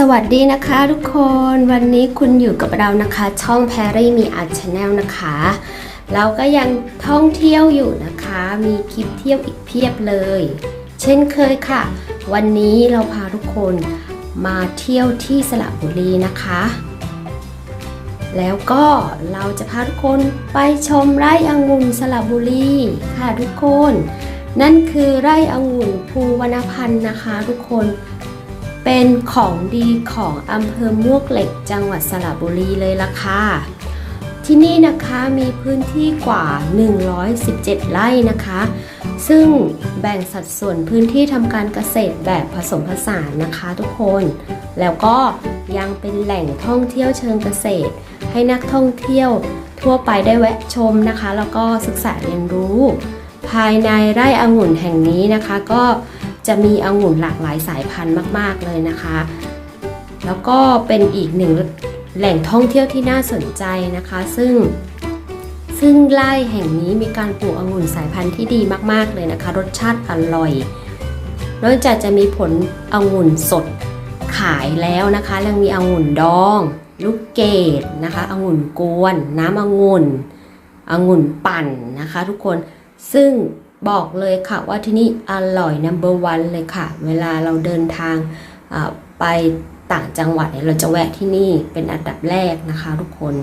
สวัสดีนะคะทุกคนวันนี้คุณอยู่กับเรานะคะ ช่องแพรรี่มีอาร์ตชาแนลนะคะ เราก็ยังท่องเที่ยวอยู่นะคะ มีคลิปเที่ยวอีกเพียบเลย เช่นเคยค่ะ วันนี้เราพาทุกคนมาเที่ยวที่สระบุรีนะคะ แล้วก็เราจะพาทุกคนไปชมไร่องุ่นสระบุรีค่ะทุกคน นั่นคือไร่องุ่นภูวรรณพันธ์นะคะ ทุกคน เป็นของดีของอำเภอมวกเหล็กจังหวัดสระบุรีเลยล่ะค่ะ ที่นี่นะคะมีพื้นที่กว่า 117 ไร่นะคะ ซึ่งแบ่งสัดส่วนพื้นที่ทำการเกษตรแบบผสมผสานนะคะทุกคน แล้วก็ยังเป็นแหล่งท่องเที่ยวเชิงเกษตร ให้นักท่องเที่ยวทั่วไปได้แวะชมนะคะ แล้วก็ศึกษาเรียนรู้ ภายในไร่องุ่นแห่งนี้นะคะก็ จะมีองุ่นหลากหลายสายพันธุ์มาก ๆ เลยนะคะ แล้วก็เป็นอีกหนึ่งแหล่งท่องเที่ยวที่น่าสนใจนะคะ ซึ่งซึ่งไร่แห่งนี้มีการปลูกองุ่นสายพันธุ์ที่ดีมาก ๆ เลยนะคะ รสชาติอร่อย นอกจากจะมีผลองุ่นสดขายแล้วนะคะยังมีองุ่นดอง ลูกเกดนะคะองุ่นกวน น้ำองุ่นองุ่นปั่นนะคะ ทุกคนซึ่ง บอกเลยค่ะว่าที่นี่อร่อย number one เลยค่ะ เวลาเราเดินทางไปต่างจังหวัดเนี่ยเราจะแวะที่นี่เป็นอันดับแรกนะคะทุกคน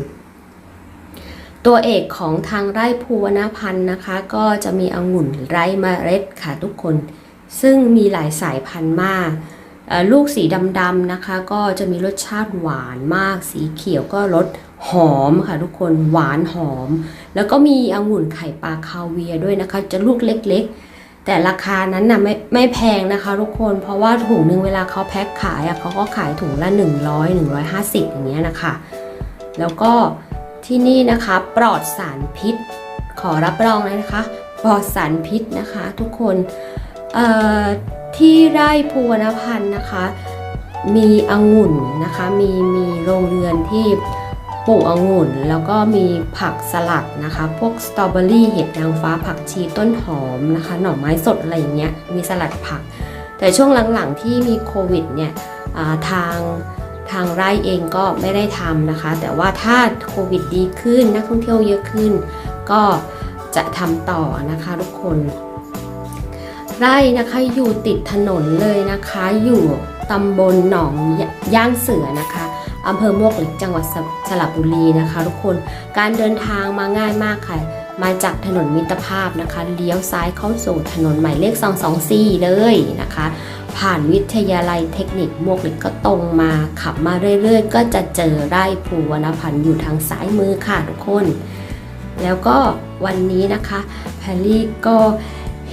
ตัวเอกของทางไร่ภูวนาพันธ์นะคะ ก็จะมีองุ่นไร้เมล็ดค่ะทุกคน ซึ่งมีหลายสายพันธุ์มาก ลูกสีดำๆนะคะ ก็จะมีรสชาติหวานมาก สีเขียวก็รสหอมค่ะทุกคนหวานหอม แล้วก็มีองุ่นไข่ปลาคาเวียด้วยนะคะ จะลูกเล็กๆ แต่ราคานั้นนะไม่ไม่แพงนะคะ ทุกคนเพราะว่าถุงหนึ่งเวลาเขาแพ็คขายอะเขาก็ขายถุงละ 100 150 อย่างเงี้ยนะคะ แล้วก็ที่นี่นะคะปลอดสารพิษ ขอรับรองเลยนะคะ ปลอดสารพิษนะคะ ทุกคนเอ่อ ที่ไร่ภูวรพันธ์นะคะ มีองุ่นนะคะ มีมีโรงเรือนที่ปลูกองุ่น แล้วก็มีผักสลัดนะคะ พวกสตรอเบอรี่เห็ดนางฟ้าผักชีต้นหอมนะคะ หน่อไม้สดอะไรอย่างเงี้ยมีสลัดผัก แต่ช่วงหลังๆที่มีโควิดเนี่ยทางทางไร่เองก็ไม่ได้ทำนะคะ แต่ว่าถ้าโควิดดีขึ้นนักท่องเที่ยวเยอะขึ้น ก็จะทำต่อนะคะทุกคน ไร่นะคะอยู่ติดถนนเลยนะคะ อยู่ตำบลหนองย่างเสือนะคะอำเภอมวกเหล็กจังหวัดสระบุรีนะคะ ทุกคนการเดินทางมาง่ายมากค่ะ มาจากถนนมิตรภาพนะคะเลี้ยวซ้ายเข้าสู่ถนนหมายเลข 224 เลยนะคะ ผ่านวิทยาลัยเทคนิคมวกเหล็กก็ตรงมาขับมาเรื่อยๆ ก็จะเจอไร่ภูวรรณพันธ์อยู่ทางซ้ายมือค่ะทุกคน แล้วก็วันนี้นะคะแพรรี่ก็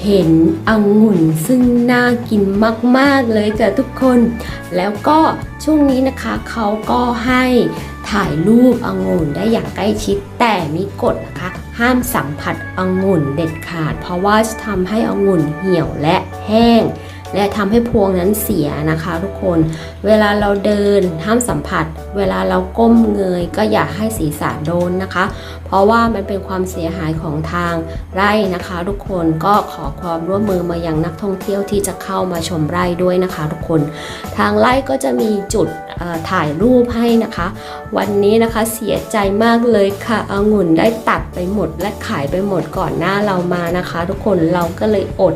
เห็นองุ่นซึ่งน่ากินมาก ๆ เลยจ้ะทุกคน แล้วก็ช่วงนี้นะคะเขาก็ให้ถ่ายรูปองุ่นได้อย่างใกล้ชิดแต่มีกฎนะคะ ห้ามสัมผัสองุ่นเด็ดขาด เพราะว่าจะทำให้องุ่นเหี่ยวและแห้ง และทำให้พวงนั้นเสียนะคะทุกคน เวลาเราเดินห้ามสัมผัส เวลาเราก้มเงยก็อย่าให้ศีรษะโดนนะคะ เพราะว่ามันเป็นความเสียหายของทางไร่นะคะ ทุกคนก็ขอความร่วมมือมายังนักท่องเที่ยวที่จะเข้ามาชมไร่ด้วยนะคะ ทุกคน ทางไร่ก็จะมีจุดถ่ายรูปให้นะคะ วันนี้นะคะเสียใจมากเลยค่ะองุ่นได้ตัดไปหมดและขายไปหมดก่อนหน้าเรามานะคะ ทุกคนเราก็เลยอด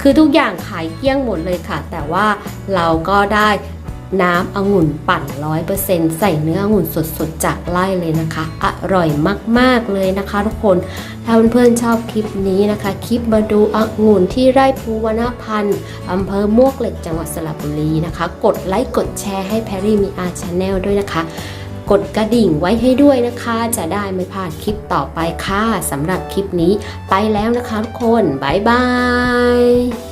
คือทุกอย่างขายเกลี้ยงหมดเลยค่ะ แต่ว่าเราก็ได้น้ำองุ่นปั่น 100%ใส่เนื้อองุ่นสดๆ จากไร่เลยนะคะ อร่อยมากๆเลยนะคะทุกคน ถ้าเพื่อนๆชอบคลิปนี้นะคะ คลิปมาดูองุ่นที่ไร่ภูวนาพันธ์อำเภอมวกเหล็กจังหวัดสระบุรีนะคะ กดไลค์กดแชร์ให้แพรรี่มีอาชาแนลด้วยนะคะ กดกระดิ่งไว้ให้ด้วยนะคะ จะได้ไม่พลาดคลิปต่อไปค่ะสำหรับคลิปนี้ไปแล้วนะคะทุกคน บ๊ายบาย